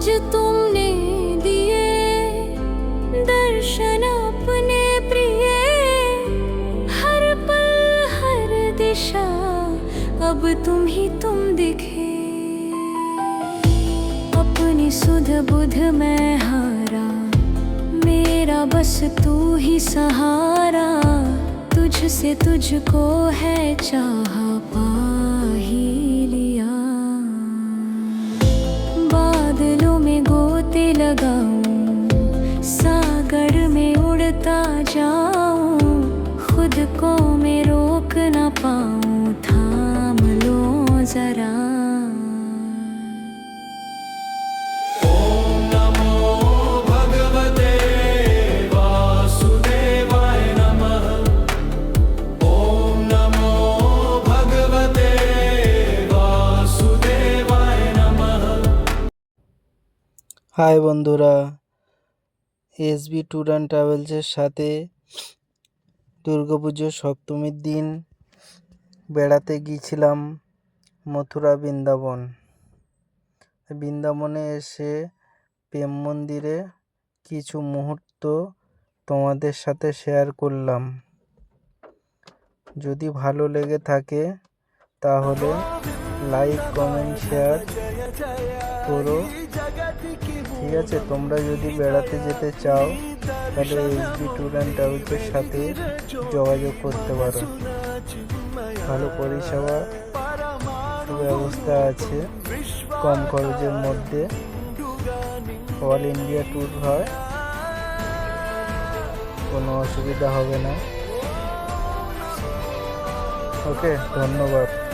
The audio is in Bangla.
आज तुमने दिए दर्शन अपने प्रिय। हर पल, हर दिशा, अब तुम ही तुम दिखे। अपनी सुध बुध में हारा, मेरा बस तू ही सहारा। तुझसे तुझको है चाहा पा बादलों में गोते लगाऊँ सागर में उड़ता जाऊँ खुद को मैं रोक ना पाऊँ। হাই বন্ধুরা, এসবি ট্যুর অ্যান্ড ট্রাভেলসের সাথে দুর্গাপুজো সপ্তমীর দিন বেড়াতে গিয়েছিলাম মথুরা বৃন্দাবন। বৃন্দাবনে এসে প্রেম মন্দিরে কিছু মুহূর্ত তোমাদের সাথে শেয়ার করলাম। যদি ভালো লেগে থাকে তাহলে লাইক কমেন্ট শেয়ার করো। ঠিক আছে, তোমরা যদি বেড়াতে যেতে চাও, তাহলে এসবি ট্যুর অ্যান্ড ট্রাভেলসের সাথে যোগাযোগ করতে পারো। ভালো পরিষেবা ব্যবস্থা আছে, কম খরচের মধ্যে। অল ইন্ডিয়া ট্যুর হয়। কোনো অসুবিধা হবে না। ওকে ধন্যবাদ।